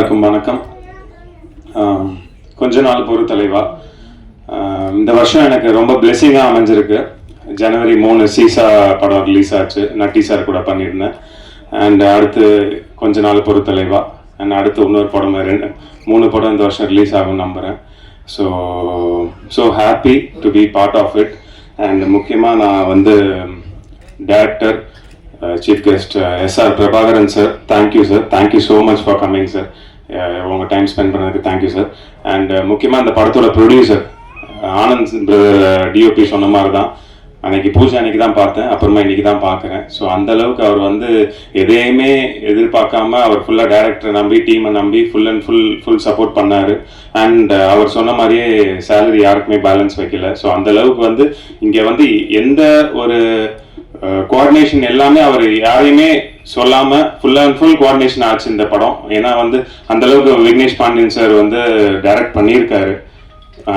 எல்லாருக்கும் வணக்கம். கொஞ்ச நாள் பொறு தலைவா. இந்த வருஷம் எனக்கு ரொம்ப பிளெஸிங்காக அமைஞ்சிருக்கு. ஜனவரி மூணு சீசா படம் ரிலீஸ் ஆச்சு. நட்டி சார் கூட பண்ணியிருந்தேன். அண்ட் அடுத்து கொஞ்ச நாள் பொறு தலைவா. அண்ட் அடுத்து இன்னொரு படம் ரெண்டு மூணு படம் இந்த வருஷம் ரிலீஸ் ஆகும் நம்புகிறேன் so so happy to be part of it and முக்கியமாக நான் வந்து director chief guest SR Prabhakaran sir thank you sir thank you so much for coming sir உங்கள் டைம் ஸ்பெண்ட் பண்ணதுக்கு தேங்க்யூ சார் அண்ட் முக்கியமாக அந்த படத்தோட producer uh, Anand DOP uh, சொன்ன மாதிரி தான் அன்னைக்கு பூஜை அன்னைக்கு தான் பார்த்தேன். அப்புறமா இன்னைக்கு தான் பார்க்குறேன். ஸோ அந்த அளவுக்கு அவர் வந்து எதையுமே எதிர்பார்க்காம அவர் ஃபுல்லாக டேரக்டரை நம்பி டீமை நம்பி full and full full support பண்ணார். அண்ட் அவர் சொன்ன மாதிரியே சேலரி யாருக்குமே பேலன்ஸ் வைக்கல. ஸோ அந்த அளவுக்கு வந்து இங்கே வந்து எந்த ஒரு கோஆர்டினேஷன் எல்லாமே அவர் யாரையுமே சொல்லாம ஃபுல் அண்ட் ஃபுல் கோஆர்டினேஷன் ஆச்சு இந்த படம். ஏன்னா வந்து அந்த அளவுக்கு விக்னேஷ் பாண்டியன் சார் வந்து டைரக்ட் பண்ணியிருக்காரு.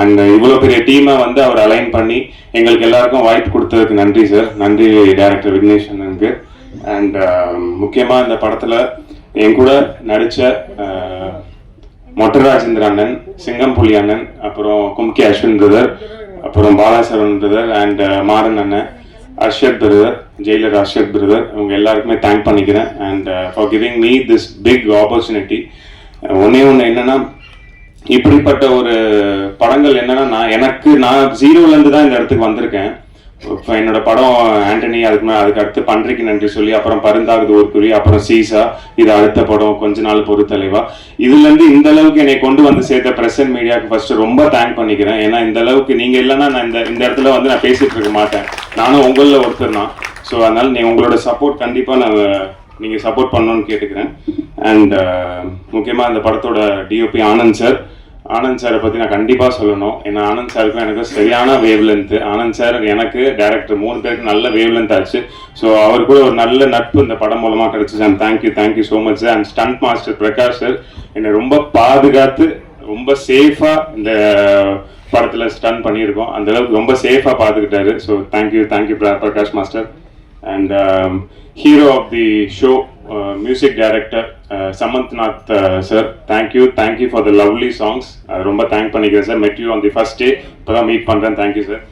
அண்ட் இவ்வளோ பெரிய டீமை வந்து அவர் அலைன் பண்ணி எங்களுக்கு எல்லாருக்கும் வாய்ப்பு கொடுத்ததுக்கு நன்றி சார் நன்றி டைரக்டர் விக்னேஷ் அண்ணனுக்கு. அண்ட் முக்கியமாக இந்த படத்தில் என் கூட நடித்த மொட்டராஜேந்திர அண்ணன் சிங்கம்புலி அண்ணன் அப்புறம் கும்கி அஸ்வின் பிரதர் அப்புறம் பாலாசரவன் பிரதர் அண்ட் மாறன் அண்ணன். Arshad brother Jailer Arshad brother இவங்க எல்லாருக்குமே தேங்க் பண்ணிக்கிறேன். And for giving me this big opportunity ஒன்னே ஒன்று என்னன்னா இப்படிப்பட்ட ஒரு படங்கள் என்னென்னா நான் எனக்கு நான் ஜீரோலேருந்து தான் இந்த இடத்துக்கு வந்திருக்கேன். என்னோட படம் ஆண்டனி அதுக்கு மேலே அதுக்கு அடுத்து பன்றைக்கு நன்றி சொல்லி அப்புறம் பருந்தாகுது ஒரு குறி அப்புறம் சீசா இது அடுத்த படம் கொஞ்ச நாள் பொறுத்தலைவா இதுல இருந்து இந்த அளவுக்கு என்னை கொண்டு வந்து சேர்த்த பிரசன்ட் மீடியாவுக்கு ஃபர்ஸ்ட் ரொம்ப தேங்க் பண்ணிக்கிறேன். ஏன்னா இந்த அளவுக்கு நீங்க இல்லைன்னா நான் இந்த இந்த இடத்துல வந்து நான் பேசிட்டு இருக்க மாட்டேன். நானும் உங்களில் ஒருத்தர் தான். ஸோ அதனால நீ உங்களோட சப்போர்ட் கண்டிப்பா நான் நீங்க சப்போர்ட் பண்ணணும்னு கேட்டுக்கிறேன். அண்ட் முக்கியமா அந்த படத்தோட டிஓபி ஆனந்த் சார் ஆனந்த் சாரை பற்றி நான் கண்டிப்பாக சொல்லணும். ஏன்னா ஆனந்த் சாருக்கும் எனக்கு சரியான வேவ் லென்த்து ஆனந்த் சார் எனக்கு டேரக்டர் மூணு பேருக்கு நல்ல வேவ் லென்த் ஆச்சு. ஸோ அவர் கூட ஒரு நல்ல நட்பு இந்த படம் மூலமாக கிடச்சிச்சு. And thank you thank you so much and stunt master Prakash sir என்னை ரொம்ப பாதுகாத்து ரொம்ப சேஃபாக இந்த படத்தில் ஸ்டன் பண்ணியிருக்கோம். அந்தளவுக்கு ரொம்ப சேஃபாக பார்த்துக்கிட்டாரு so thank you thank you Prakash master and um, hero of the show, uh, music director uh, Samanth Nath uh, sir. Thank you, thank you for the lovely songs. ரொம்ப தேங்க் பண்ணிக்கிறேன் சார் met you the the day இப்போ தான் meet பண்ணுறேன் thank you sir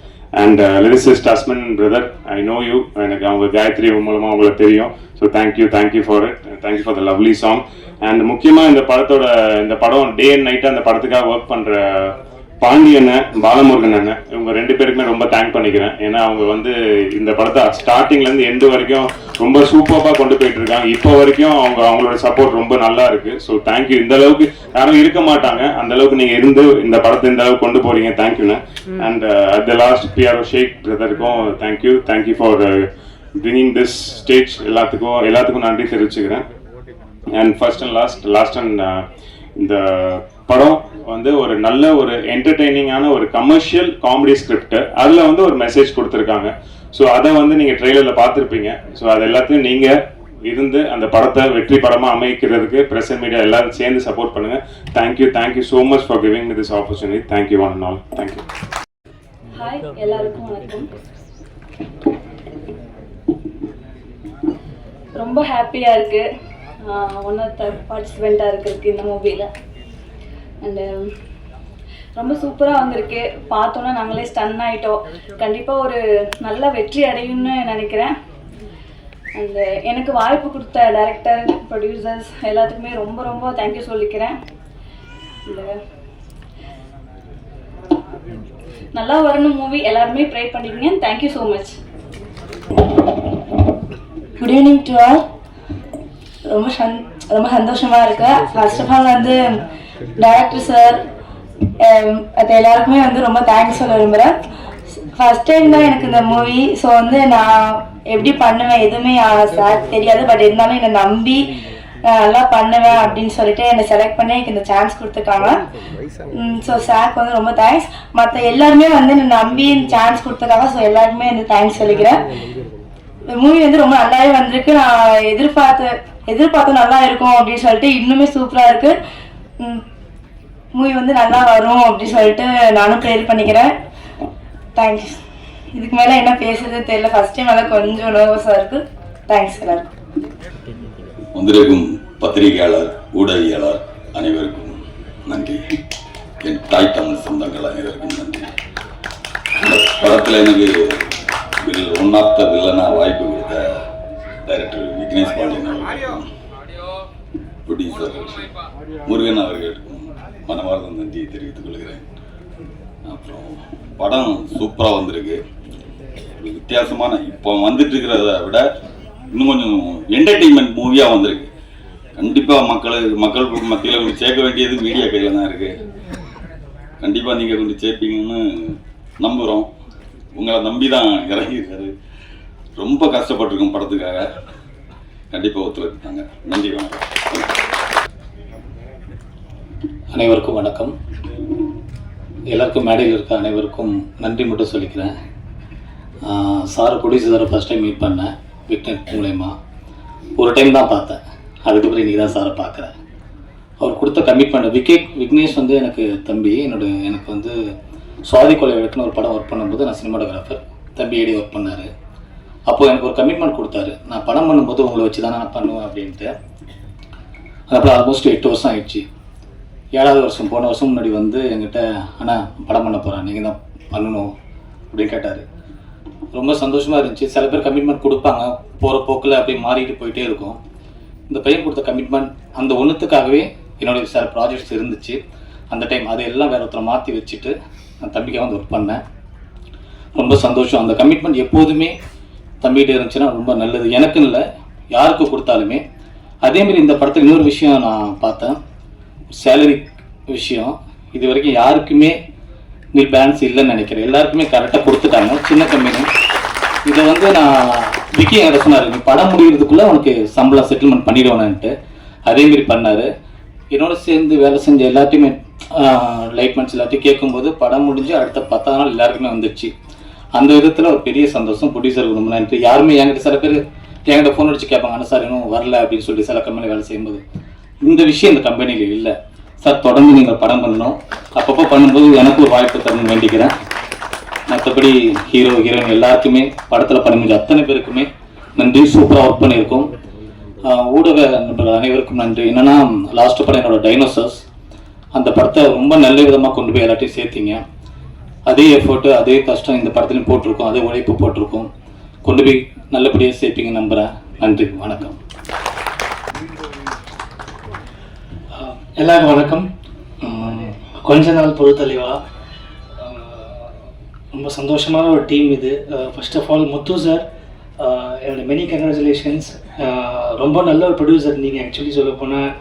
and lyricist Asman brother I know you எனக்கு அவங்க காயத்ரி மூலமாக உங்களுக்கு தெரியும். So thank you thank you for it thank you for the lovely song and முக்கியமாக இந்த படத்தோட இந்த படம் டே அண்ட் நைட்டாக அந்த படத்துக்காக ஒர்க் பண்ணுற பாண்டி அண்ணன் பாலமுருகன் அண்ணன் இவங்க ரெண்டு பேருக்குமே ரொம்ப தேங்க் பண்ணிக்கிறேன். ஏன்னா அவங்க வந்து இந்த படத்தை ஸ்டார்டிங்ல இருந்து எண்டு வரைக்கும் ரொம்ப சூப்பராக கொண்டு போயிட்டு இருக்காங்க. இப்போ வரைக்கும் அவங்க அவங்களோட சப்போர்ட் ரொம்ப நல்லா இருக்கு. ஸோ தேங்க்யூ இந்த அளவுக்கு யாரும் இருக்க மாட்டாங்க. அந்த அளவுக்கு நீங்க இருந்து இந்த படத்தை இந்த அளவுக்கு கொண்டு போறீங்க. தேங்க்யூண்ணே and at the last PRO Sheikh பிரதருக்கும் thank you thank you for bringing this stage எல்லாத்துக்கும் எல்லாத்துக்கும் நன்றி தெரிவிச்சுக்கிறேன். And first and last last and இந்த படம் வந்து ஒரு நல்ல ஒரு என்டர்டெய்னிங்கான ஒரு கமர்ஷியல் காமெடி ஸ்கிரிப்ட் அதில் வந்து ஒரு மெசேஜ் கொடுத்துருக்காங்க. ஸோ அதை வந்து நீங்கள் ட்ரெய்லரில் பார்த்துருப்பீங்க. ஸோ அது எல்லாத்தையும் நீங்கள் இருந்து அந்த படத்தை வெற்றி படமாக அமைக்கிறதுக்கு பிரஸ் மீடியா எல்லாரும் சேர்ந்து சப்போர்ட் பண்ணுங்க. Thank you thank you so much for giving me this opportunity thank you one and all thank you hi எல்லாருக்கும் வணக்கம். ரொம்ப ஹாப்பியாக இருக்குது ஒன் ஆஃப் த பார்ட்டிசிபெண்ட்டாக இருக்கிறதுக்கு இந்த மூவியில் அண்டு um, ரொம்ப சூப்பராக வந்திருக்கு. பார்த்தோன்னே நாங்களே ஸ்டன் ஆகிட்டோம் கண்டிப்பாக ஒரு நல்ல வெற்றி அடையும்னு நினைக்கிறேன். அண்டு uh, எனக்கு வாய்ப்பு கொடுத்த டைரக்டர் ப்ரொடியூசர்ஸ் எல்லாத்துக்குமே ரொம்ப ரொம்ப தேங்க்யூ சொல்லிக்கிறேன். Uh, நல்லா வரணும் மூவி எல்லாருமே ப்ரே பண்ணிக்கங்க. Thank you so much good evening to all ரொம்ப சந் ரொம்ப சந்தோஷமாக இருக்கு. ஃபர்ஸ்ட் ஆஃப் ஆல் வந்து டேரக்டர் சார் அது எல்லாருக்குமே வந்து ரொம்ப தேங்க்ஸ் சொல்ல விரும்புகிறேன் ஃபஸ்ட் டைம் தான் எனக்கு இந்த மூவி ஸோ வந்து நான் எப்படி பண்ணுவேன் எதுவுமே சார் தெரியாது. பட் இருந்தாலும் என்னை நம்பி நான் நல்லா பண்ணுவேன் அப்படின்னு சொல்லிட்டு என்னை செலக்ட் பண்ணி எனக்கு இந்த சான்ஸ் கொடுத்துருக்காங்க. ஸோ சார்க்கு வந்து ரொம்ப தேங்க்ஸ் மற்ற எல்லாருமே வந்து என்னை நம்பி சான்ஸ் கொடுத்துருக்காங்க. ஸோ எல்லாருக்குமே வந்து தேங்க்ஸ் சொல்லிக்கிறேன். இந்த மூவி வந்து ரொம்ப நல்லாவே வந்திருக்கு. நான் எதிர்பார்த்து எதிர்பார்த்து நல்லா இருக்கும் அப்படின்னு சொல்லிட்டு இன்னுமே சூப்பராக இருக்குது மூவி வந்து நல்லா வரும் அப்படின்னு சொல்லிட்டு நானும் ப்ரேர் பண்ணிக்கிறேன். தேங்க்ஸ் இதுக்கு மேலே என்ன பேசுறது தெரியல. ஃபர்ஸ்ட் டைம் அதான் கொஞ்சம் நர்வஸாக இருக்கு. தேங்க்ஸ் எல்லாருக்கும். வந்திருக்கும் பத்திரிகையாளர் ஊடகவியலாளர் அனைவருக்கும் நன்றி. என் தாய் தமிழ் சொந்தங்கள் அனைவருக்கும் நன்றி. இந்த படத்தில் எனக்கு ஒன் ஆஃப் த வில்லனாக வாய்ப்பு கொடுத்த டைரக்டர் விக்னேஷ் பாண்டியன் அவர்களுக்கும் ப்ரொடியூசர் முருகன் அவர்களுக்கும் மனமார்ந்த நன்றியை தெரிவித்துக் கொள்கிறேன். அப்புறம் படம் சூப்பராக வந்திருக்கு. ஒரு வித்தியாசமான இப்போ வந்துட்டு இருக்கிறத விட இன்னும் கொஞ்சம் என்டர்டெயின்மெண்ட் மூவியாக வந்திருக்கு. கண்டிப்பாக மக்கள் மக்கள் மத்தியில் கொஞ்சம் சேர்க்க வேண்டியது மீடியா கையில் தான் இருக்குது கண்டிப்பாக நீங்கள் கொஞ்சம் சேர்ப்பீங்கன்னு நம்புகிறோம் உங்களை நம்பி தான் இறங்கியிருக்காரு. ரொம்ப கஷ்டப்பட்டிருக்கோம் படத்துக்காக. கண்டிப்பாக ஒத்துழைப்பாங்க. நன்றி வணக்கம். அனைவருக்கும் வணக்கம். எல்லாருக்கும் மேடையில் இருக்க அனைவருக்கும் நன்றி மட்டும் சொல்லிக்கிறேன். ஆஹ் சார் ப்ரொடியூசரை ஃபஸ்ட் டைம் மீட் பண்ணேன் விக்னேஷ் மூலயமா. ஒரு டைம் தான் பார்த்தேன். அதுக்கப்புறம் இன்றைக்கி தான் சாரை பார்க்குறேன். அவர் கொடுத்த கமிட்மெண்ட் விக்கே விக்னேஷ் வந்து எனக்கு தம்பி என்னோட எனக்கு வந்து சுவாதி கொலை வழக்குன்னு ஒரு படம் ஒர்க் பண்ணும்போது நான் சினிமாட்டோகிராஃபர் தம்பி ஏடி ஒர்க் பண்ணார். அப்போது எனக்கு ஒரு கமிட்மெண்ட் கொடுத்தாரு. நான் படம் பண்ணும்போது உங்களை வச்சு தான் நான் பண்ணுவேன் அப்படின்ட்டு. அதுக்கப்புறம் ஆல்மோஸ்ட் எட்டு வருஷம் ஆயிடுச்சு. ஏழாவது வருஷம் போன வருஷம் முன்னாடி வந்து என்கிட்ட அண்ணா படம் பண்ண போகிறேன் நீங்கள் தான் பண்ணணும் அப்படின்னு கேட்டார். ரொம்ப சந்தோஷமாக இருந்துச்சு. சில பேர் கமிட்மெண்ட் கொடுப்பாங்க. போகிற போக்கில் அப்படியே மாறிட்டு போயிட்டே இருக்கும். இந்த பையன் கொடுத்த கமிட்மெண்ட் அந்த ஒன்றுத்துக்காகவே என்னுடைய சில ப்ராஜெக்ட்ஸ் இருந்துச்சு. அந்த டைம் அதையெல்லாம் வேற ஒருத்தரை மாற்றி வச்சுட்டு நான் தம்பிக்காக வந்து ஒர்க் பண்ணேன். ரொம்ப சந்தோஷம். அந்த கமிட்மெண்ட் எப்போதுமே தம்பிகிட்ட இருந்துச்சுன்னா ரொம்ப நல்லது. எனக்குன்னு இல்லை யாருக்கு கொடுத்தாலுமே. அதேமாரி இந்த படத்தில் இன்னொரு விஷயம் நான் பார்த்தேன். சேலரி விஷயம் இது வரைக்கும் யாருக்குமே நில் பேலன்ஸ் இல்லைன்னு நினைக்கிறேன். எல்லாருக்குமே கரெக்டாக கொடுத்துட்டாங்க. சின்ன கம்பெனி. இதை வந்து நான் விக்கி என்கிட்ட சொன்னார் நீ படம் முடிகிறதுக்குள்ளே உனக்கு சம்பளம் செட்டில்மெண்ட் பண்ணிடுவேன்ட்டு அதேமாரி பண்ணார். என்னோட சேர்ந்து வேலை செஞ்ச எல்லாத்தையுமே லைட்மெண்ட்ஸ் எல்லாத்தையும் கேட்கும்போது படம் முடிஞ்சு அடுத்த பத்தாம் நாள் எல்லாருக்குமே வந்துடுச்சு அந்த விதத்தில் ஒரு பெரிய சந்தோஷம். ப்ரொடியூசர் ரொம்ப யாருமே என்கிட்ட சில பேர் என்கிட்ட ஃபோன் அடிச்சு கேட்பாங்க ஆனால் சார் இன்னும் வரல அப்படின்னு சொல்லி சில கம்பெனி வேலை செய்யும்போது. இந்த விஷயம் இந்த கம்பெனியில் இல்லை. சார் தொடர்ந்து நீங்கள் படம் பண்ணணும். அப்பப்போ பண்ணும்போது எனக்கு ஒரு வாய்ப்பு தரணும்னு வேண்டிக்கிறேன். மற்றபடி ஹீரோ ஹீரோயின் எல்லாருக்குமே படத்தில் பணிபுரிஞ்ச அத்தனை பேருக்குமே நன்றி. சூப்பராக ஒர்க் பண்ணியிருக்கோம். ஊடக நண்பர்கள் அனைவருக்கும் நன்றி. என்னென்னா லாஸ்ட் படம் என்னோட டைனோசர்ஸ் அந்த படத்தை ரொம்ப நல்ல விதமாக கொண்டு போய் எல்லாத்தையும் சேர்த்தீங்க. அதே எஃபோர்ட்டு அதே கஷ்டம் இந்த படத்துலையும் போட்டிருக்கோம். அதே உழைப்பு போட்டிருக்கோம். கொண்டு போய் நல்லபடியாக சேர்ப்பீங்க நம்புகிறேன் நன்றி. வணக்கம். எல்லாருக்கும் வணக்கம். கொஞ்ச நாள் பொறுத்தலைவா ரொம்ப சந்தோஷமான ஒரு டீம் இது. First of all Muthu sir என்னோட மெனி கங்க்ராச்சுலேஷன்ஸ் ரொம்ப நல்ல ஒரு ப்ரொடியூசர் நீங்கள் ஆக்சுவலி சொல்ல போனால்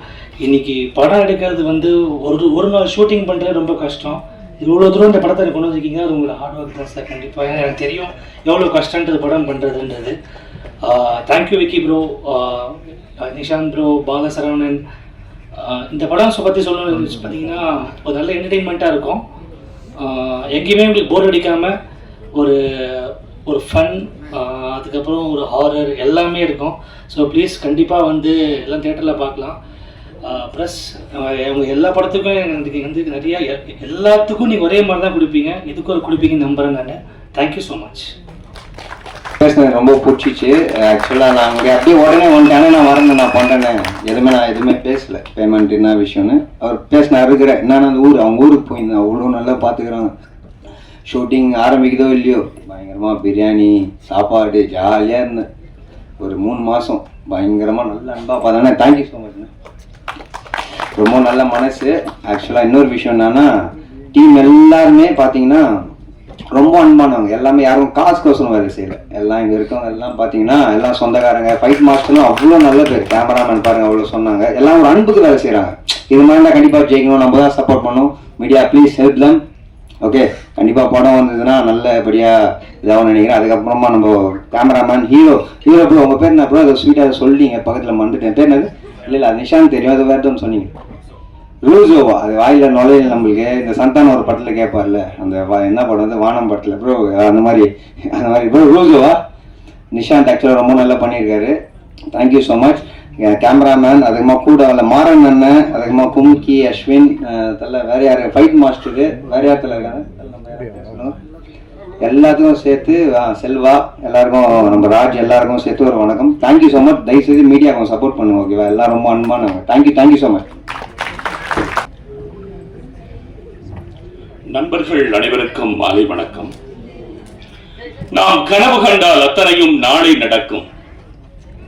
இன்னைக்கு படம் எடுக்கிறது வந்து ஒரு ஒரு நாள் ஷூட்டிங் பண்ணுறது ரொம்ப கஷ்டம். இவ்வளோ தூரம் இந்த படத்தை கொண்டு வந்திருக்கீங்க அது உங்களோட ஹார்ட் ஒர்க் தான் சார் கண்டிப்பாக எனக்கு தெரியும் எவ்வளோ கஷ்டன்றது படம் பண்ணுறதுன்றது thank you Vicky bro Nishanth bro Balasaravanan இந்த படம் பற்றி சொல்ல பார்த்தீங்கன்னா ஒரு நல்ல என்டர்டெயின்மெண்ட்டாக இருக்கும். எங்கேயுமே உங்களுக்கு போர் அடிக்காமல் ஒரு ஒரு ஃபன் அதுக்கப்புறம் ஒரு ஹாரர் எல்லாமே இருக்கும். ஸோ ப்ளீஸ் கண்டிப்பாக வந்து எல்லாம் தேட்டரில் பார்க்கலாம். ப்ளஸ் அவங்க எல்லா படத்துக்கும் எனக்கு வந்து நிறையா எல்லாத்துக்கும் நீங்கள் ஒரே மாதிரி தான் கொடுப்பீங்க. இதுக்கு ஒரு கொடுப்பீங்கன்னு நம்புகிறேன் நான். தேங்க்யூ ஸோ மச் பேசினது ரொம்ப பிடிச்சிச்சு. ஆக்சுவலாக நான் அங்கே அப்படியே உடனே வந்துட்டேன். நான் வரேன் நான் பண்ணுறேன் எதுவுமே நான் எதுவுமே பேசல. பேமெண்ட் என்ன விஷயம்னு. அவர் பேசின இருக்கிற என்னன்னா அந்த ஊர்? அவங்க ஊருக்கு போயிருந்தேன் அவ்வளோ நல்லா பார்த்துக்கிறாங்க ஷூட்டிங் ஆரம்பிக்குதோ இல்லையோ? பயங்கரமாக பிரியாணி சாப்பாடு ஜாலியாக இருந்தேன். ஒரு மூணு மாதம் பயங்கரமாக நல்ல அன்பாக பார்த்தேன். தேங்க்யூ ஸோ மச் ரொம்ப நல்ல மனசு. ஆக்சுவலாக இன்னொரு விஷயம் என்னன்னா டீம் எல்லாருமே பார்த்தீங்கன்னா ரொம்ப அன்பானவங்க. எல்லாமே யாரும் காசு காசுக்கோசரம் வேலை செய்யல. எல்லாம் இங்கே இருக்கவங்க எல்லாம் பார்த்தீங்கன்னா எல்லாம் சொந்தக்காரங்க. ஃபைட் மாஸ்டர்லாம் அவ்வளோ நல்ல பேர். கேமராமேன் பாருங்க அவ்வளோ சொன்னாங்க. எல்லாம் ஒரு அன்புக்கு வேலை செய்கிறாங்க இது மாதிரி தான் கண்டிப்பாக ஜெயிக்கணும். நம்ம தான் சப்போர்ட் பண்ணணும். Media please help them okay கண்டிப்பாக படம் வந்ததுன்னா நல்லபடியாக இதாகவும் நினைக்கிறேன். அதுக்கப்புறமா நம்ம கேமராமேன் ஹீரோ ஹீரோ ப்ரோ உங்கள் பேர் என்ன ப்ரோ அதை ஸ்வீட்டாக சொல்லிட்டீங்க. பக்கத்தில் மறந்துட்டேன். பேர் என்னது? இல்லை இல்லை அது நிஷாந்த் தெரியும். அது வேறு தான் சொன்னீங்க. லூசோவா அது வாயில நுழையில நம்மளுக்கு. இந்த சந்தான ஒரு படத்துல கேட்பார்ல அந்த வா- என்ன படம் வந்து வானம் படத்துல. ப்ரோ அந்த மாதிரி அந்த மாதிரி. ப்ரோ லூசோவா நிஷாந்த் ஆக்சுவலாக ரொம்ப நல்லா பண்ணியிருக்காரு. Thank you so much cameraman அதுக்குமா கூட அதில் மாறன் அண்ணன் அதுக்குமா கும்கி அஸ்வின் அஹ், தெரியல வேற யார்? ஃபைட் மாஸ்டரு வேற யார் தெரியல இருக்காங்க? எல்லாத்துக்கும் சேர்த்து செல்வா எல்லாருக்கும் நம்ம ராஜ் எல்லாருக்கும் சேர்த்து ஒரு வணக்கம். தேங்க்யூ ஸோ மச் தயவுசெய்து மீடியாவுக்கு சப்போர்ட் பண்ணுங்க ஓகேவா எல்லாம் ரொம்ப அன்பானவங்க. Thank you thank you so much நண்பர்கள் அனைவருக்கும் மாலை வணக்கம். நாம் கனவு கண்டால் அத்தனையும் நாளை நடக்கும்.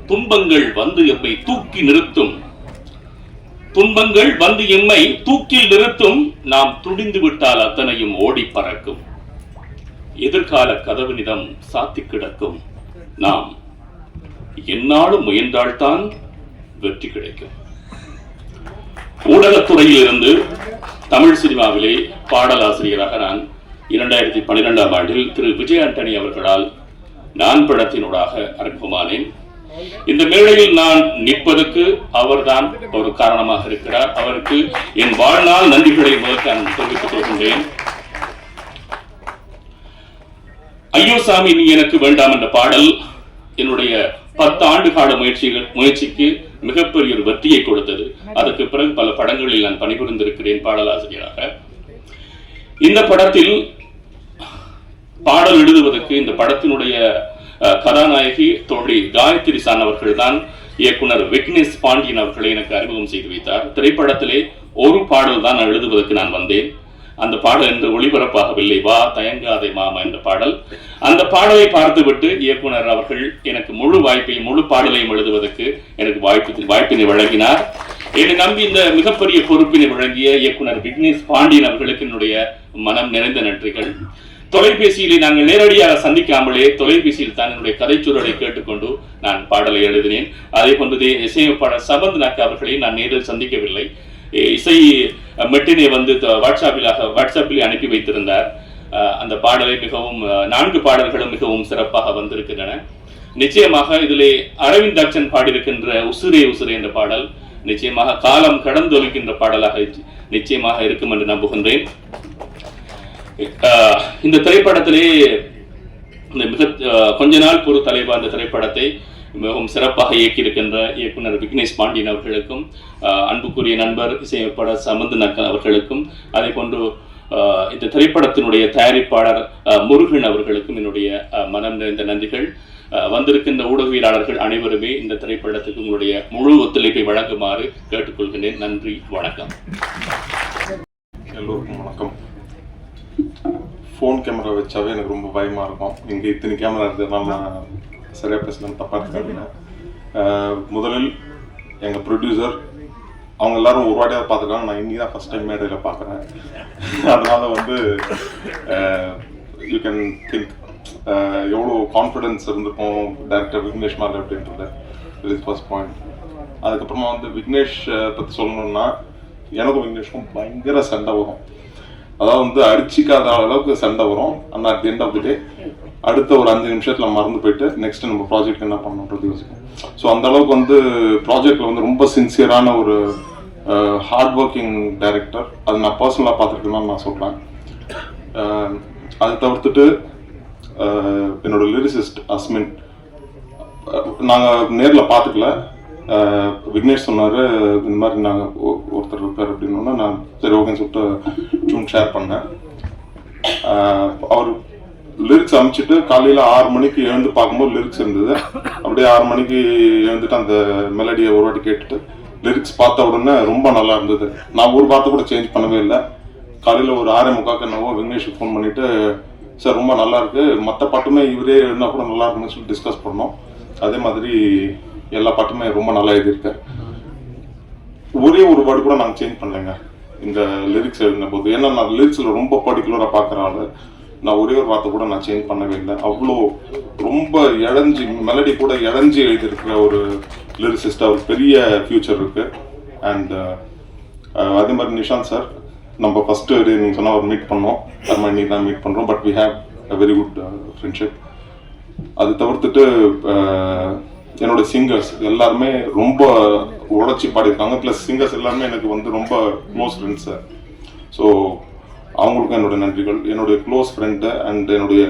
துன்பங்கள் வந்து எம்மை தூக்கி நிறுத்தும். துன்பங்கள் வந்து எம்மை தூக்கில் நிறுத்தும். நாம் துடிந்து விட்டால் அத்தனையும் ஓடி பறக்கும். எதிர்கால கதவினிடம் சாத்தி கிடக்கும். நாம் என்னாலும் முயன்றால்தான் வெற்றி கிடைக்கும். ஊடகத்துறையில் இருந்து தமிழ் சினிமாவிலே பாடலாசிரியராக நான் இரண்டாயிரத்தி பன்னிரெண்டாம் ஆண்டில் திரு விஜய் ஆண்டனி அவர்களால் நான் படத்தினூடாக அறிமுகமானேன். இந்த மேடையில் நான் நிற்பதற்கு அவர்தான் ஒரு காரணமாக இருக்கிறார். அவருக்கு என் வாழ்நாள் நன்றிகளை முதல் நான் தெரிவித்துக் கொள்கின்றேன். ஐயோ சாமி நீ எனக்கு வேண்டாம் என்ற பாடல் என்னுடைய பத்து ஆண்டு கால முயற்சிகள் முயற்சிக்கு மிகப்பெரிய ஒரு வெற்றியை கொடுத்தது. அதற்கு பிறகு பல படங்களில் நான் பணிபுரிந்திருக்கிறேன் பாடலாசிரியராக. இந்த படத்தில் பாடல் எழுதுவதற்கு இந்த படத்தினுடைய கதாநாயகி தோழி காயத்ரி சான் அவர்கள் தான் இயக்குனர் விக்னேஷ் பாண்டியன் அவர்களை எனக்கு அறிமுகம் செய்து வைத்தார். திரைப்படத்திலே ஒரு பாடல் தான் எழுதுவதற்கு நான் வந்தேன். அந்த பாடல் என்று ஒளிபரப்பாகவில்லை. வா தயங்காதே மாமா என்ற பாடல். அந்த பாடலை பார்த்துவிட்டு இயக்குனர் அவர்கள் எனக்கு முழு வாய்ப்பையும் முழு பாடலையும் எழுதுவதற்கு எனக்கு வாய்ப்பு வாய்ப்பினை வழங்கினார். என்னை நம்பி இந்த மிகப்பெரிய பொறுப்பினை வழங்கிய இயக்குனர் விக்னேஷ் பாண்டியன் அவர்களுக்கு என்னுடைய மனம் நிறைந்த நன்றிகள். தொலைபேசியிலே நாங்கள் நேரடியாக சந்திக்காமலே தொலைபேசியில் தான் என்னுடைய கதைச்சூழலை கேட்டுக்கொண்டு நான் பாடலை எழுதினேன். அதே போன்று இசையமைப்பாளர் சபந்த் நாக் அவர்களை நான் நேரில் சந்திக்கவில்லை. இசை மெட்டினை வந்து வாட்ஸ்அப்பிலாக வாட்ஸ்அப்பில் அனுப்பி வைத்திருந்தார். அஹ், அந்த பாடலை மிகவும் நான்கு பாடல்களும் மிகவும் சிறப்பாக வந்திருக்கின்றன. நிச்சயமாக இதிலே அரவிந்த் தக்ஷன் பாடியிருக்கின்ற உசுரே உசுரே என்ற பாடல் நிச்சயமாக காலம் கடந்தொழிக்கின்ற பாடலாக நிச்சயமாக இருக்கும் என்று நம்புகின்றேன். இந்த திரைப்படத்திலே இந்த மிக அஹ், கொஞ்ச நாள் பொறு தலைவா அந்த திரைப்படத்தை மிகவும் சிறப்பாக இயக்கியிருக்கின்ற இயக்குனர் விக்னேஷ் பாண்டியன் அவர்களுக்கும் அன்புக்குரிய நண்பர் இசையமைப்பாளர் சமந்து நக்கன் அவர்களுக்கும் அதே போன்று இந்த திரைப்படத்தினுடைய தயாரிப்பாளர் முருகன் அவர்களுக்கும் என்னுடைய மனம் நிறைந்த நன்றிகள். வந்திருக்கின்ற ஊடகவியலாளர்கள் அனைவருமே இந்த திரைப்படத்துக்கு உங்களுடைய முழு ஒத்துழைப்பை வழங்குமாறு கேட்டுக்கொள்கின்றேன். நன்றி வணக்கம். எல்லோருக்கும் வணக்கம். ஃபோன் கேமரா வச்சாவே எனக்கு ரொம்ப பயமாக இருக்கும். இங்கே இத்தனை கேமரா இருக்கிறதுனால சரியாக பேசலாம் தப்பாக இருக்காதுங்க முதலில் எங்கள் ப்ரொடியூசர் அவங்க எல்லாரும் ஒரு வாட்டியாக பார்த்துருக்காங்க நான் இன்னி தான் ஃபஸ்ட் டைம் மேடையில் பார்க்குறேன். அதனால வந்து யூ கேன் திங்க் எவ்வளோ கான்ஃபிடென்ஸ் இருந்திருக்கும் டேரக்டர் விக்னேஷ் மாதிரி அப்படின்றது. இஸ் ஃபர்ஸ்ட் பாயிண்ட் அதுக்கப்புறமா வந்து விக்னேஷ் பற்றி சொல்லணும்னா எனக்கும் விக்னேஷ்க்கும் பயங்கர சண்டை வரும். அதாவது வந்து அடிச்சிக்காத அளவுக்கு சண்டை வரும். ஆனால் at end of the day அடுத்த ஒரு அஞ்சு நிமிஷத்தில் மறந்து போயிட்டு நெக்ஸ்ட் நம்ம ப்ராஜெக்ட் என்ன பண்ணணுன்றது யோசிக்கும் ஸோ அந்த அளவுக்கு வந்து ப்ராஜெக்டில் வந்து ரொம்ப சின்சியரான ஒரு ஹார்ட் ஒர்க்கிங் டைரக்டர் அது நான் பர்சனலாக பார்த்துருக்கேன்னு நான் சொல்கிறேன் அதை தவிர்த்துட்டு என்னோட லிரிசிஸ்ட் அஸ்மின் நாங்கள் நேரில் பார்த்துக்கல. விக்னேஷ் சொன்னார் இந்த மாதிரி நாங்கள் ஒருத்தர் இருக்கார் அப்படின்னா. நான் சரி ஓகேன்னு சொல்லிட்டு ஜூன் ஷேர் பண்ணேன். அவர் லிரிக்ஸ் அமைச்சிட்டு காலையில் ஆறு மணிக்கு எழுந்து பார்க்கும்போது லிரிக்ஸ் இருந்தது. அப்படியே ஆறு மணிக்கு எழுந்துட்டு அந்த மெலடியை ஒரு வாட்டி கேட்டுட்டு லிரிக்ஸ் பார்த்த உடனே ரொம்ப நல்லா இருந்தது. நான் ஒரு வார்த்தை கூட சேஞ்ச் பண்ணவே இல்லை. காலையில் ஒரு ஆறே முக்காக்கு என்னவோ விக்னேஷுக்கு ஃபோன் பண்ணிட்டு சார் ரொம்ப நல்லா இருக்கு. மற்ற பாட்டுமே இவரே எழுதினா கூட நல்லா இருக்குன்னு சொல்லி டிஸ்கஸ் பண்ணோம். அதே மாதிரி எல்லா பாட்டுமே ரொம்ப நல்லா எழுதியிருக்காரு. ஒரே ஒரு வேர்டு கூட நாங்கள் சேஞ்ச் பண்ணலைங்க. இந்த லிரிக்ஸ் எழுதின போது. ஏன்னா நான் லிரிக்ஸில் ரொம்ப பர்டிகுலராக பார்க்குற ஆளு. நான் ஒரே ஒரு வார்த்தை கூட நான் சேஞ்ச் பண்ணவே இல்லை. அவ்வளோ ரொம்ப இழஞ்சி மெலடி கூட இழஞ்சி எழுதியிருக்கிற ஒரு லிரிசிஸ்ட் அவர் பெரிய ஃபியூச்சர் இருக்குது அண்ட் அதே மாதிரி நிஷாந்த் சார் நம்ம ஃபஸ்ட்டு நீங்கள் சொன்னால் ஒரு மீட் பண்ணோம். அது மாதிரி தான் மீட் பண்ணுறோம் but we have a very good friendship அது தவிர்த்துட்டு uh, என்னோட சிங்கர்ஸ் எல்லாருமே ரொம்ப உழைச்சி பாடியிருக்காங்க. ப்ளஸ் சிங்கர்ஸ் எல்லாருமே எனக்கு வந்து ரொம்ப க்ளோஸ் சார் ஸோ அவங்களுக்கும் என்னுடைய நன்றிகள். என்னுடைய க்ளோஸ் ஃப்ரெண்டு அண்ட் என்னுடைய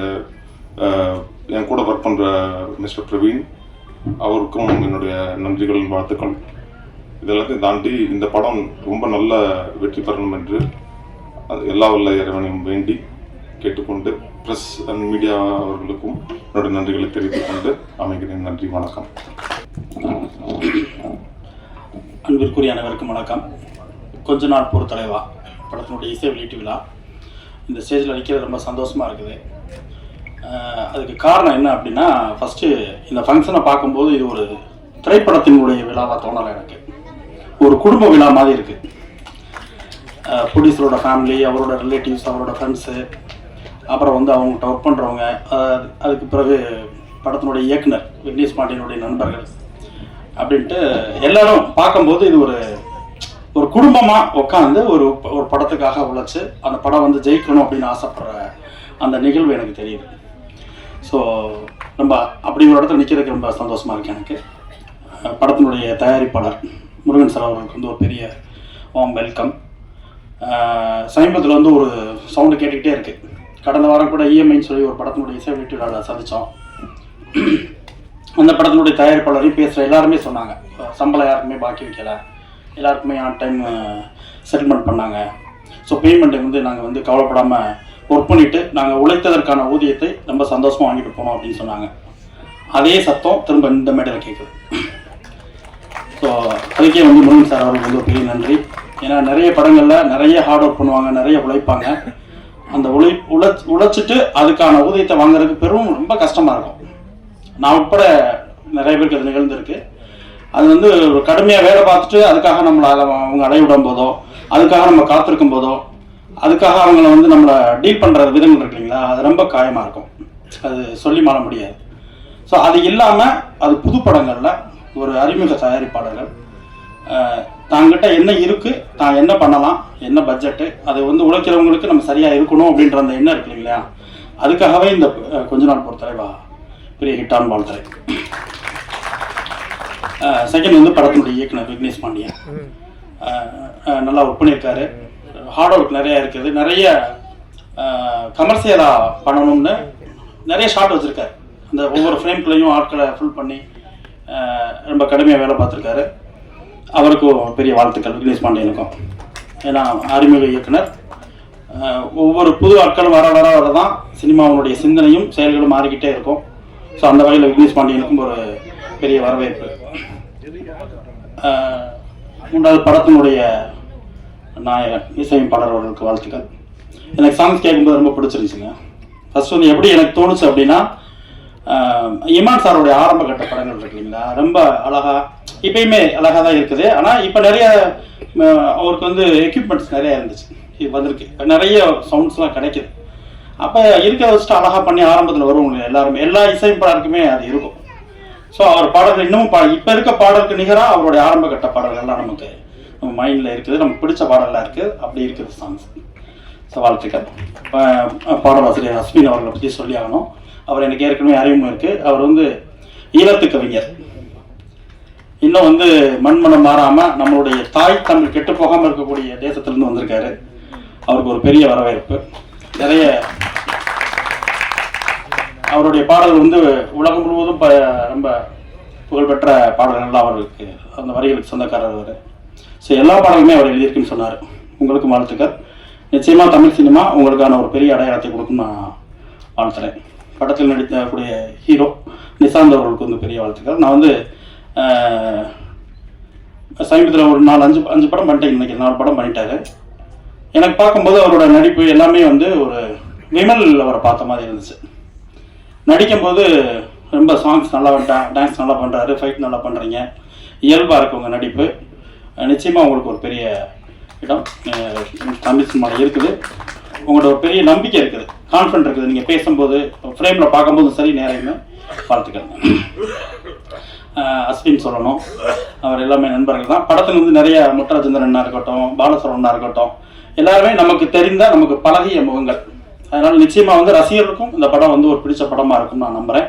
என் கூட ஒர்க் பண்ணுற மிஸ்டர் பிரவீன் அவருக்கும் என்னுடைய நன்றிகள் வாழ்த்துக்கள். இதெல்லாத்தையும் தாண்டி இந்த படம் ரொம்ப நல்ல வெற்றி பெறணும் என்று அது எல்லா வல்ல இறைவனையும் வேண்டி கேட்டுக்கொண்டு ப்ரெஸ் அண்ட் மீடியா அவர்களுக்கும் என்னுடைய நன்றிகளை தெரிவித்துக் கொண்டு அமைகிறேன். நன்றி வணக்கம். அன்பிற்குரிய அனைவருக்கும் வணக்கம். கொஞ்ச நாள் பொறுத்தலைவா படத்தினுடைய இசை வெளியீட்டு விழா. இந்த ஸ்டேஜில் நிற்கிறது ரொம்ப சந்தோஷமாக இருக்குது. அதுக்கு காரணம் என்ன அப்படின்னா ஃபஸ்ட்டு இந்த ஃபங்க்ஷனை பார்க்கும்போது இது ஒரு திரைப்படத்தினுடைய விழாவாக தோணலை எனக்கு. ஒரு குடும்ப விழா மாதிரி இருக்குது ப்ரொடியூசரோட ஃபேமிலி அவரோட ரிலேட்டிவ்ஸ் அவரோட ஃப்ரெண்ட்ஸு அப்புறம் வந்து அவங்ககிட்ட ஒர்க் பண்ணுறவங்க அதுக்கு பிறகு படத்தினுடைய இயக்குனர் விக்னேஷ் பாண்டியனுடைய நண்பர்கள் அப்படின்ட்டு எல்லாரும் பார்க்கும்போது இது ஒரு ஒரு குடும்பமாக உட்காந்து ஒரு ஒரு படத்துக்காக உழைச்சி அந்த படம் வந்து ஜெயிக்கணும் அப்படின்னு ஆசைப்படுற அந்த நிகழ்வு எனக்கு தெரியுது. ஸோ ரொம்ப அப்படி ஒரு இடத்துல நிற்கிறதுக்கு ரொம்ப சந்தோஷமாக இருக்கு எனக்கு. படத்தினுடைய தயாரிப்பாளர் முருகன் சார் அவர்களுக்கு வந்து ஒரு பெரிய வாம் வெல்கம் சமீபத்தில் வந்து ஒரு சவுண்டு கேட்டுக்கிட்டே இருக்கு. கடந்த வாரம் கூட இஎம்ஐன்னு சொல்லி ஒரு படத்தினுடைய இசை வீட்டு சந்தித்தோம் அந்த படத்தினுடைய தயாரிப்பாளரையும் பேசுகிற எல்லாருமே சொன்னாங்க. சம்பளம் யாருக்குமே பாக்கி வைக்கலை. எல்லாருக்குமே ஆன் டைம் செட்டில்மெண்ட் பண்ணாங்க. ஸோ பேமெண்ட்டை வந்து நாங்கள் வந்து கவலைப்படாமல் ஒர்க் பண்ணிவிட்டு நாங்கள் உழைத்ததற்கான ஊதியத்தை ரொம்ப சந்தோஷமாக வாங்கிட்டு போனோம் அப்படின்னு சொன்னாங்க. அதே சத்தம் திரும்ப இந்த மேடையில் கேட்குது ஸோ அதுக்கே வந்து முருகன் சார் அவர்களுக்கு வந்து பெரிய நன்றி. ஏன்னா நிறைய படங்களில் நிறைய ஹார்ட் ஒர்க் பண்ணுவாங்க நிறைய உழைப்பாங்க. அந்த உழை உழைச் உழைச்சிட்டு அதுக்கான ஊதியத்தை வாங்குறதுக்கு பெரும் ரொம்ப கஷ்டமாக இருக்கும். நான் உட்பட நிறைய பேருக்கு அது நிகழ்ந்திருக்கு. அது வந்து ஒரு கடுமையாக வேலை பார்த்துட்டு அதுக்காக நம்மளை அதை அவங்க அடையவிடும் போதோ அதுக்காக நம்ம காத்திருக்கும் போதோ அதுக்காக அவங்கள வந்து நம்மளை டீல் பண்ணுற விதங்கள் இருக்கு இல்லைங்களா? அது ரொம்ப காயமாக இருக்கும். அது சொல்லி மாற முடியாது. ஸோ அது இல்லாமல் அது புது படங்களில் ஒரு அறிமுக தயாரிப்பாளர்கள் தாங்கிட்ட என்ன இருக்குது தான் என்ன பண்ணலாம் என்ன பட்ஜெட்டு அது வந்து உழைக்கிறவங்களுக்கு நம்ம சரியாக இருக்கணும் அப்படின்ற அந்த எண்ணம் இருக்கு இல்லைங்களா? அதுக்காகவே இந்த கொஞ்ச நாள் பொறுத்தலைவா பெரிய ஹிட்டான் வாழ்த்துறை செகண்ட் வந்து படத்தினுடைய இயக்குனர் விக்னேஷ் பாண்டியன் நல்லா ஒர்க் பண்ணியிருக்காரு. ஹார்ட் ஒர்க் நிறைய இருக்குது. நிறைய கமர்ஷியலாக பண்ணணும்னு நிறைய ஷாட் வச்சுருக்காரு. அந்த ஒவ்வொரு ஃப்ரேம்குள்ளேயும் ஆட்களை ஃபுல் பண்ணி ரொம்ப கடுமையாக வேலை பார்த்துருக்காரு. அவருக்கும் பெரிய வாழ்த்துக்கள் விக்னேஷ் பாண்டியனுக்கும். ஏன்னா அறிமுக இயக்குனர். ஒவ்வொரு புது ஆட்களும் வர வர வர தான் சினிமாவுடைய சிந்தனையும் செயல்களும் மாறிக்கிட்டே இருக்கும். ஸோ அந்த வகையில் விக்னேஷ் பாண்டியனுக்கும் ஒரு பெரிய வரவேற்பு. மூன்றாவது படத்தினுடைய நாயகன் இசையமைப்பாளர் அவர்களுக்கு வாழ்த்துக்கள். எனக்கு சாங்ஸ் கேட்கும்போது ரொம்ப பிடிச்சிருந்துச்சுங்க. ஃபர்ஸ்ட் வந்து எப்படி எனக்கு தோணுச்சு அப்படின்னா இமான் சாரோடைய ஆரம்ப கட்ட படங்கள் இருக்கு இல்லைங்களா? ரொம்ப அழகா இப்பயுமே அழகாக தான் இருக்குது. ஆனால் இப்போ நிறைய அவருக்கு வந்து எக்யூப்மெண்ட்ஸ் நிறையா இருந்துச்சு. வந்திருக்கு. நிறைய சவுண்ட்ஸ்லாம் கிடைக்குது. அப்போ இருக்கிற வச்சுட்டு அழகாக பண்ணி ஆரம்பத்தில் வருவாங்க எல்லாருமே எல்லா இசையமைப்பாளருக்குமே அது இருக்கும். ஸோ அவர் பாடல்கள் இன்னமும் பா இப்போ இருக்க பாடலுக்கு நிகராக அவருடைய ஆரம்ப கட்ட பாடல்கள்லாம் நமக்கு நம்ம மைண்டில் இருக்குது நமக்கு பிடிச்ச பாடலாக இருக்குது அப்படி இருக்குது சாங்ஸ் ஸோ வாழ்த்துக்கள். பா- பாடலாசிரியர் அஸ்வின் அவர்களை பற்றி சொல்லி ஆகணும். அவர் எனக்கு ஏற்கனவே அறிமுகம் இருக்குது அவர் வந்து ஈழத்து கவிஞர். இன்னும் வந்து மண்மனம் மாறாமல் நம்மளுடைய தாய் தமிழ் கெட்டு போகாமல் இருக்கக்கூடிய தேசத்திலிருந்து வந்திருக்காரு. அவருக்கு ஒரு பெரிய வரவேற்பு. நிறைய அவருடைய பாடல்கள் வந்து உலகம் முழுவதும் ப ரொம்ப புகழ்பெற்ற பாடல்கள்லாம் அவருக்கு. அந்த வரிகளுக்கு சொந்தக்காரர் அவர். ஸோ எல்லா பாடலுமே அவர் எழுதியிருக்குன்னு சொன்னார். உங்களுக்கும் வாழ்த்துக்கள். நிச்சயமாக தமிழ் சினிமா உங்களுக்கான ஒரு பெரிய அடையாளத்தை கொடுக்கும் நான் வாழ்த்துறேன். படத்தில் நடித்தக்கூடிய ஹீரோ நிசாந்த் அவர்களுக்கு வந்து பெரிய வாழ்த்துக்கள். நான் வந்து சமீபத்தில் ஒரு நாலு அஞ்சு அஞ்சு படம் பண்ணிட்டேன் இன்னைக்கு. நாலு படம் பண்ணிட்டாரு. எனக்கு பார்க்கும்போது அவரோட நடிப்பு எல்லாமே வந்து ஒரு விமல் அவரை பார்த்த மாதிரி இருந்துச்சு. நடிக்கும்போது ரொம்ப சாங்ஸ் நல்லா டான்ஸ் நல்லா பண்ணுறாரு ஃபைட் நல்லா பண்ணுறீங்க இயல்பாக இருக்கு உங்கள் நடிப்பு. நிச்சயமாக உங்களுக்கு ஒரு பெரிய இடம் தமிழ் சினிமாவில் இருக்குது. உங்களோட ஒரு பெரிய நம்பிக்கை இருக்குது கான்ஃபிடென்ட் இருக்குது. நீங்கள் பேசும்போது ஃப்ரேமில் பார்க்கும்போது சரி நேரையுமே பார்த்துக்கிறேன் அஸ்வின் சொல்லணும். அவர் எல்லாமே நண்பர்கள் தான். படத்தில் வந்து நிறைய முட்டராஜேந்திரனா இருக்கட்டும் பாலசுரவனா இருக்கட்டும் எல்லாருமே நமக்கு தெரிந்த நமக்கு பழகிய முகங்கள். அதனால் நிச்சயமாக வந்து ரசிகர்களுக்கும் இந்த படம் வந்து ஒரு பிடிச்ச படமாக இருக்கும் நான் நம்புகிறேன்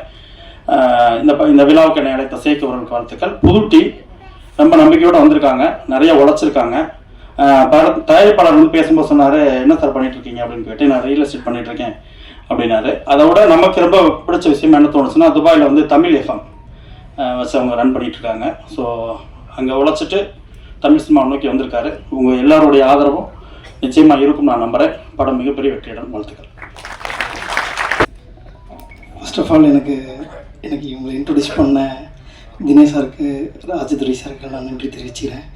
இந்த ப- இந்த விழாவுக்கு என்னை அழைத்த சேக்கியவர்களுக்கு வாழ்த்துக்கள். புது டீம் ரொம்ப நம்பிக்கையோடு வந்திருக்காங்க. நிறைய உழைச்சிருக்காங்க. படம் பட- தயாரிப்பாளர் வந்து பேசும்போது சொன்னார் என்ன சார் பண்ணிட்டு இருக்கீங்க அப்படின்னு கேட்டு நான் ரியல் எஸ்டேட் பண்ணிட்டு இருக்கேன் அப்படின்னாரு. அதை விட நமக்கு ரொம்ப பிடிச்ச விஷயம் என்ன தோணுச்சுன்னா துபாயில் வந்து தமிழ் எஃப்எம் வச்சு அவங்க ரன் பண்ணிட்டு இருக்காங்க ஸோ அங்கே உழைச்சிட்டு தமிழ் சினிமா நோக்கி வந்திருக்காரு. உங்கள் எல்லாருடைய ஆதரவும் நிச்சயமாக இருக்கும் நான் நம்புகிறேன் படம் மிகப்பெரிய வெற்றியிடம் வாழ்த்துக்கள். ஃபர்ஸ்ட் ஆஃப் ஆல் எனக்கு எனக்கு இவங்களை இன்ட்ரொடியூஸ் பண்ண தினேஷ் சாருக்கு ராஜதுரை சாருக்கு நான் நன்றி தெரிவிச்சுக்கிறேன்.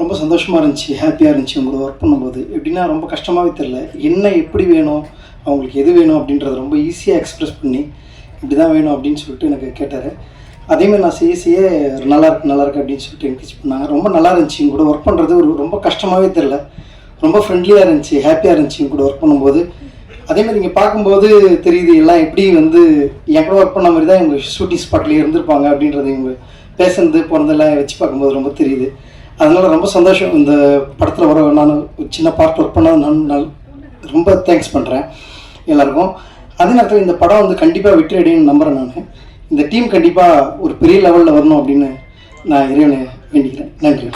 ரொம்ப சந்தோஷமாக இருந்துச்சு ஹாப்பியாக இருந்துச்சு உங்களோட ஒர்க் பண்ணும்போது. எப்படின்னா ரொம்ப கஷ்டமாகவே தெரில என்ன எப்படி வேணும் அவங்களுக்கு எது வேணும் அப்படின்றத ரொம்ப ஈஸியாக எக்ஸ்ப்ரெஸ் பண்ணி இப்படி தான் வேணும் அப்படின்னு சொல்லிட்டு எனக்கு கேட்டார். அதேமாதிரி நான் செய்ய செய்ய நல்லா இருக்கு நல்லா இருக்கு அப்படின்னு சொல்லிட்டு என்கரேஜ் பண்ணாங்க. ரொம்ப நல்லா இருந்துச்சு இவங்க கூட ஒர்க் பண்ணுறது ஒரு ரொம்ப கஷ்டமாகவே தெரில ரொம்ப ஃப்ரெண்ட்லியாக இருந்துச்சு ஹாப்பியாக இருந்துச்சு இவங்க கூட ஒர்க் பண்ணும்போது. அதே மாதிரி இங்கே பார்க்கும்போது தெரியுது எல்லாம் எப்படி வந்து என் கூட ஒர்க் பண்ண மாதிரி தான் இவங்க ஷூட்டிங் ஸ்பாட்லேயே இருந்திருப்பாங்க அப்படின்றது இவங்க பேசுனது போனதெல்லாம் வச்சு பார்க்கும்போது ரொம்ப தெரியுது. அதனால ரொம்ப சந்தோஷம். இந்த படத்தில் வர நான் சின்ன பார்ட் ஒர்க் பண்ண நான் நான் ரொம்ப தேங்க்ஸ் பண்ணுறேன் எல்லாருக்கும். அதே நேரத்தில் இந்த படம் வந்து கண்டிப்பாக வெற்றி நம்புறேன் நம்புகிறேன் நான். இந்த டீம் கண்டிப்பாக ஒரு பெரிய லெவலில் வரணும் அப்படின்னு நான் இறைவனை வேண்டிக்கிறேன். நன்றி.